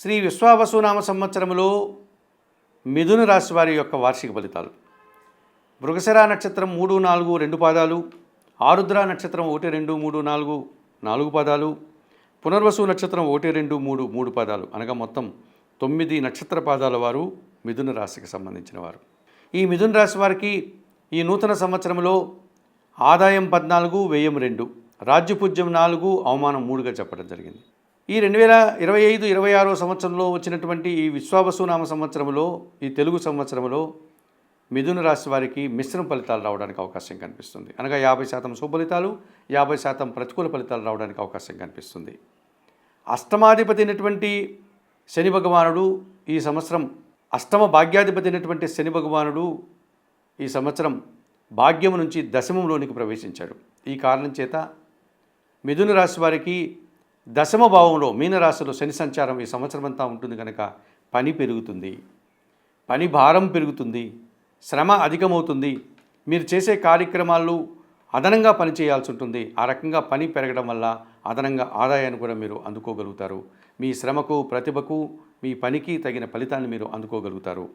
శ్రీ విశ్వావసునామ సంవత్సరములో మిథున రాశి వారి యొక్క వార్షిక ఫలితాలు. మృగశిర నక్షత్రం మూడు నాలుగు రెండు పాదాలు ఆరుద్ర నక్షత్రం ఒకటి రెండు మూడు నాలుగు నాలుగు పాదాలు పునర్వసు నక్షత్రం ఒకటి రెండు మూడు మూడు పాదాలు. అనగా మొత్తం తొమ్మిది నక్షత్ర పాదాల వారు మిథున రాశికి సంబంధించిన వారు. ఈ మిథున రాశి వారికి ఈ నూతన సంవత్సరంలో ఆదాయం పద్నాలుగు వ్యయం రెండు రాజ్యపూజ్యం నాలుగు అవమానం మూడుగా చెప్పడం జరిగింది. ఈ రెండు వేల ఇరవై ఐదు ఇరవై ఆరో సంవత్సరంలో వచ్చినటువంటి ఈ విశ్వావసునామ సంవత్సరంలో ఈ తెలుగు సంవత్సరంలో మిథున రాశి వారికి మిశ్రమ ఫలితాలు రావడానికి అవకాశం కనిపిస్తుంది. అనగా యాభై శాతం శుభఫలితాలు యాభై శాతం ప్రతికూల ఫలితాలు రావడానికి అవకాశం కనిపిస్తుంది. అష్టమాధిపతి అయినటువంటి శని భగవానుడు ఈ సంవత్సరం అష్టమ భాగ్యాధిపతి అయినటువంటి శని భగవానుడు ఈ సంవత్సరం భాగ్యం నుంచి దశమంలోనికి ప్రవేశించాడు. ఈ కారణం చేత మిథున రాశి వారికి దశమ భావంలో మీనరాశిలో శని సంచారం ఈ సంవత్సరం అంతా ఉంటుంది కనుక పని పెరుగుతుంది. పని భారం పెరుగుతుంది. శ్రమ అధికమవుతుంది. మీరు చేసే కార్యక్రమాలు అదనంగా పని చేయాల్సి ఉంటుంది. ఆ రకంగా పని పెరగడం వల్ల అదనంగా ఆదాయాన్ని కూడా మీరు అందుకోగలుగుతారు. మీ శ్రమకు ప్రతిభకు మీ పనికి తగిన ఫలితాన్ని మీరు అందుకోగలుగుతారు.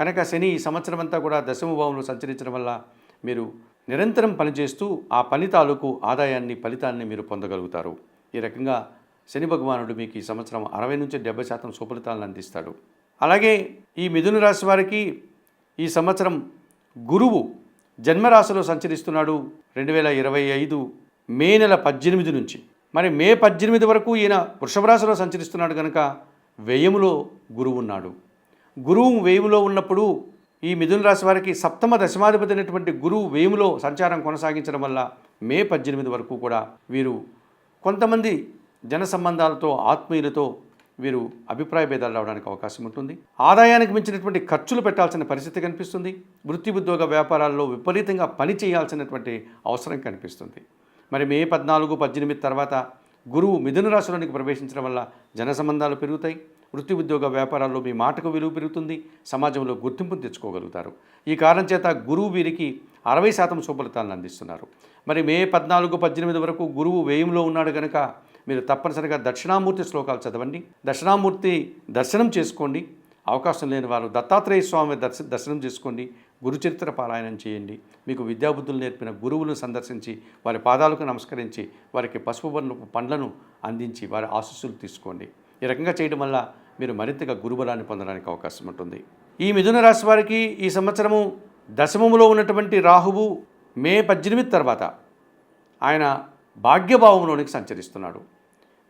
కనుక శని ఈ సంవత్సరం అంతా కూడా దశమ భావంలో సంచరించడం వల్ల మీరు నిరంతరం పనిచేస్తూ ఆ పని తాలూకు ఆదాయాన్ని ఫలితాన్ని మీరు పొందగలుగుతారు. ఈ రకంగా శని భగవానుడు మీకు ఈ సంవత్సరం అరవై నుంచి డెబ్బై శాతం సుఫలితాలను అందిస్తాడు. అలాగే ఈ మిథున రాశి వారికి ఈ సంవత్సరం గురువు జన్మరాశిలో సంచరిస్తున్నాడు రెండు వేల ఇరవై ఐదు మే నెల పద్దెనిమిది నుంచి. మరి మే పద్దెనిమిది వరకు ఈయన వృషభ రాశిలో సంచరిస్తున్నాడు కనుక వ్యయములో గురువు ఉన్నాడు. గురువు వ్యయములో ఉన్నప్పుడు ఈ మిథున రాశి వారికి సప్తమ దశమాధిపతి అయినటువంటి గురువు వేయములో సంచారం కొనసాగించడం వల్ల మే పద్దెనిమిది వరకు కూడా వీరు కొంతమంది జన సంబంధాలతో ఆత్మీయులతో వీరు అభిప్రాయ భేదాలు రావడానికి అవకాశం ఉంటుంది. ఆదాయానికి మించినటువంటి ఖర్చులు పెట్టాల్సిన పరిస్థితి కనిపిస్తుంది. వృత్తి ఉద్యోగ వ్యాపారాల్లో విపరీతంగా పని చేయాల్సినటువంటి అవసరం కనిపిస్తుంది. మరి మే పద్నాలుగు పద్దెనిమిది తర్వాత గురువు మిథున రాశిలోనికి ప్రవేశించడం వల్ల జన సంబంధాలు పెరుగుతాయి. వృత్తి ఉద్యోగ వ్యాపారాల్లో మీ మాటకు విలువ పెరుగుతుంది సమాజంలో గుర్తింపును తెచ్చుకోగలుగుతారు. ఈ కారణం చేత గురువు వీరికి అరవై శాతం శుభలితాలను అందిస్తున్నారు. మరి మే పద్నాలుగు పద్దెనిమిది వరకు గురువు వ్యయంలో ఉన్నాడు కనుక మీరు తప్పనిసరిగా దక్షిణామూర్తి శ్లోకాలు చదవండి. దక్షిణామూర్తి దర్శనం చేసుకోండి. అవకాశం లేని వారు దత్తాత్రేయ స్వామి దర్శ దర్శనం చేసుకోండి. గురుచరిత్ర పారాయణం చేయండి. మీకు విద్యాబుద్ధులు నేర్పిన గురువులను సందర్శించి వారి పాదాలకు నమస్కరించి వారికి పసుపు వర్ణపు పండ్లను అందించి వారి ఆశీస్సులు తీసుకోండి. ఈ రకంగా చేయడం వల్ల మీరు మరింతగా గురుబలాన్ని పొందడానికి అవకాశం ఉంటుంది. ఈ మిథున రాశి వారికి ఈ సంవత్సరము దశమములో ఉన్నటువంటి రాహువు మే పద్దెనిమిది తర్వాత ఆయన భాగ్యభావంలోనికి సంచరిస్తున్నాడు.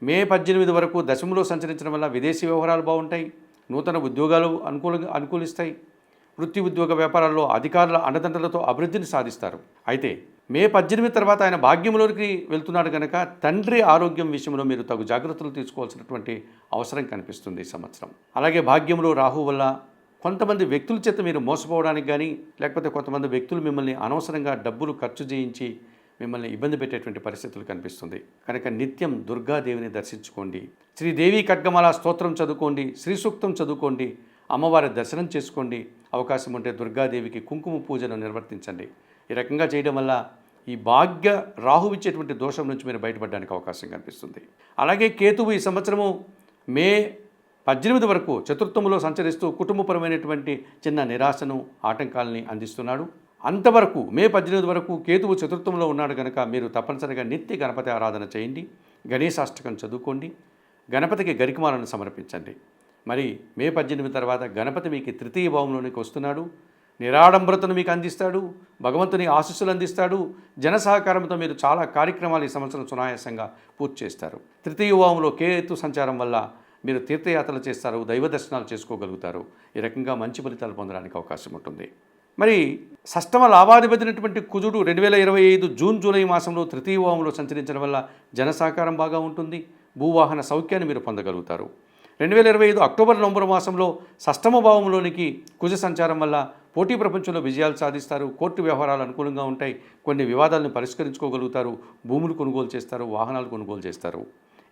మే పద్దెనిమిది వరకు దశములో సంచరించడం వల్ల విదేశీ వ్యవహారాలు బాగుంటాయి. నూతన ఉద్యోగాలు అనుకూల అనుకూలిస్తాయి. వృత్తి ఉద్యోగ వ్యాపారాల్లో అధికారుల అండదండలతో అభివృద్ధిని సాధిస్తారు. అయితే మే పద్దెనిమిది తర్వాత ఆయన భాగ్యంలోనికి వెళ్తున్నాడు కనుక తండ్రి ఆరోగ్యం విషయంలో మీరు తగు జాగ్రత్తలు తీసుకోవాల్సినటువంటి అవసరం కనిపిస్తుంది ఈ సంవత్సరం. అలాగే భాగ్యంలో రాహు వల్ల కొంతమంది వ్యక్తుల చేత మీరు మోసపోవడానికి కానీ లేకపోతే కొంతమంది వ్యక్తులు మిమ్మల్ని అనవసరంగా డబ్బులు ఖర్చు చేయించి మిమ్మల్ని ఇబ్బంది పెట్టేటువంటి పరిస్థితులు కనిపిస్తుంది. కనుక నిత్యం దుర్గాదేవిని దర్శించుకోండి. శ్రీదేవి ఖడ్గమాల స్తోత్రం చదువుకోండి శ్రీ సూక్తం చదువుకోండి అమ్మవారి దర్శనం చేసుకోండి. అవకాశం ఉంటే దుర్గాదేవికి కుంకుమ పూజను నిర్వర్తించండి. ఈ రకంగా చేయడం వల్ల ఈ భాగ్య రాహు ఇచ్చేటువంటి దోషం నుంచి మీరు బయటపడడానికి అవకాశం కనిపిస్తుంది. అలాగే కేతువు ఈ సంవత్సరము మే పద్దెనిమిది వరకు చతుర్థములో సంచరిస్తూ కుటుంబపరమైనటువంటి చిన్న నిరాశను ఆటంకాలని అందిస్తున్నాడు. అంతవరకు మే పద్దెనిమిది వరకు కేతువు చతుర్థంలో ఉన్నాడు కనుక మీరు తప్పనిసరిగా నిత్య గణపతి ఆరాధన చేయండి. గణేశాష్టకం చదువుకోండి. గణపతికి గరికమాలను సమర్పించండి. మరి మే పద్దెనిమిది తర్వాత గణపతి మీకు తృతీయ భావంలోనికి వస్తున్నాడు. నిరాడంబరతను మీకు అందిస్తాడు భగవంతుని ఆశీస్సులు అందిస్తాడు జన సహకారంతో మీరు చాలా కార్యక్రమాలు ఈ సంవత్సరం సునాయాసంగా పూర్తి చేస్తారు. తృతీయ భావంలో కేతు సంచారం వల్ల మీరు తీర్థయాత్రలు చేస్తారు దైవ దర్శనాలు చేసుకోగలుగుతారు. ఈ రకంగా మంచి ఫలితాలు పొందడానికి అవకాశం ఉంటుంది. మరి సష్టమ లాభాధిపతినటువంటి కుజుడు రెండు వేల ఇరవై ఐదు జూన్ జూలై మాసంలో తృతీయ భావంలో సంచరించడం వల్ల జన సహకారం బాగా ఉంటుంది భూవాహన సౌఖ్యాన్ని మీరు పొందగలుగుతారు. రెండు వేల ఇరవై ఐదు అక్టోబర్ నవంబర్ మాసంలో సష్టమ భావంలోనికి కుజ సంచారం వల్ల పోటీ ప్రపంచంలో విజయాలు సాధిస్తారు కోర్టు వ్యవహారాలు అనుకూలంగా ఉంటాయి కొన్ని వివాదాలను పరిష్కరించుకోగలుగుతారు భూములు కొనుగోలు చేస్తారు వాహనాలు కొనుగోలు చేస్తారు.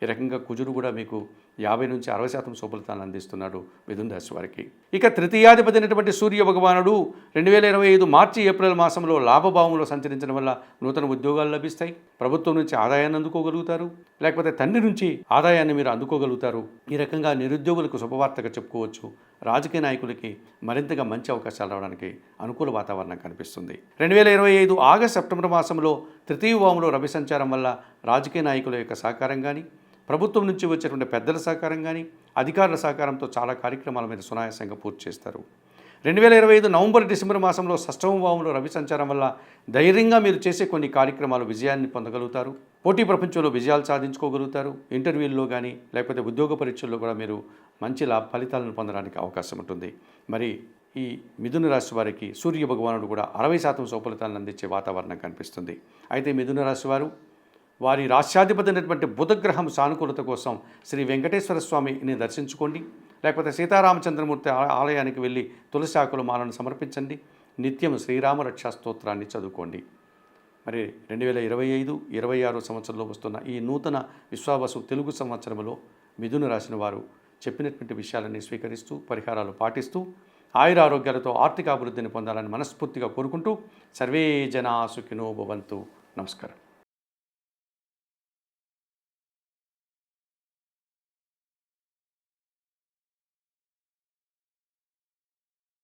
ఈ రకంగా కుజుడు కూడా మీకు యాభై నుంచి అరవై శాతం శుభఫలితాలను అందిస్తున్నాడు మిథున రాశి వారికి. ఇక తృతీయాధిపతి అయినటువంటి సూర్య భగవానుడు రెండు వేల ఇరవై ఐదు మార్చి ఏప్రిల్ మాసంలో లాభభావంలో సంచరించడం వల్ల నూతన ఉద్యోగాలు లభిస్తాయి. ప్రభుత్వం నుంచి ఆదాయాన్ని అందుకోగలుగుతారు. లేకపోతే తండ్రి నుంచి ఆదాయాన్ని మీరు అందుకోగలుగుతారు. ఈ రకంగా నిరుద్యోగులకు శుభవార్తగా చెప్పుకోవచ్చు. రాజకీయ నాయకులకి మరింతగా మంచి అవకాశాలు రావడానికి అనుకూల వాతావరణం కనిపిస్తుంది. రెండు వేల ఇరవై ఐదు ఆగస్ట్ సెప్టెంబర్ మాసంలో తృతీయ వాములో రవి సంచారం వల్ల రాజకీయ నాయకుల యొక్క సహకారం కానీ ప్రభుత్వం నుంచి వచ్చేటువంటి పెద్దల సహకారం కానీ అధికారుల సహకారంతో చాలా కార్యక్రమాల మీద సునాయాసంగా పూర్తి చేస్తారు. రెండు వేల ఇరవై ఐదు నవంబర్ డిసెంబర్ మాసంలో షష్టమ భావంలో రవి సంచారం వల్ల ధైర్యంగా మీరు చేసే కొన్ని కార్యక్రమాలు విజయాన్ని పొందగలుగుతారు. పోటీ ప్రపంచంలో విజయాలు సాధించుకోగలుగుతారు. ఇంటర్వ్యూల్లో కానీ లేకపోతే ఉద్యోగ పరీక్షల్లో కూడా మీరు మంచి లాభ ఫలితాలను పొందడానికి అవకాశం ఉంటుంది. మరి ఈ మిథున రాశి వారికి సూర్య భగవానుడు కూడా అరవై శాతం సౌఫలితాలను అందించే వాతావరణం కనిపిస్తుంది. అయితే మిథున రాశి వారు వారి రాష్ట్రాధిపతి అయినటువంటి బుధగ్రహం సానుకూలత కోసం శ్రీ వెంకటేశ్వర స్వామిని దర్శించుకోండి. లేకపోతే సీతారామచంద్రమూర్తి ఆ- ఆలయానికి వెళ్ళి తులసి ఆకులు మాలను సమర్పించండి. నిత్యం శ్రీరామ రక్షా స్తోత్రాన్ని చదువుకోండి. మరి రెండు వేల ఇరవై ఐదు ఇరవై ఆరు సంవత్సరంలో వస్తున్న ఈ నూతన విశ్వావసు తెలుగు సంవత్సరంలో మిథును రాసిన వారు చెప్పినటువంటి విషయాలన్నీ స్వీకరిస్తూ పరిహారాలు పాటిస్తూ ఆయుర ఆరోగ్యాలతో ఆర్థిక అభివృద్ధిని పొందాలని మనస్ఫూర్తిగా కోరుకుంటూ సర్వే జనా సుఖినో భవంతు. నమస్కారం.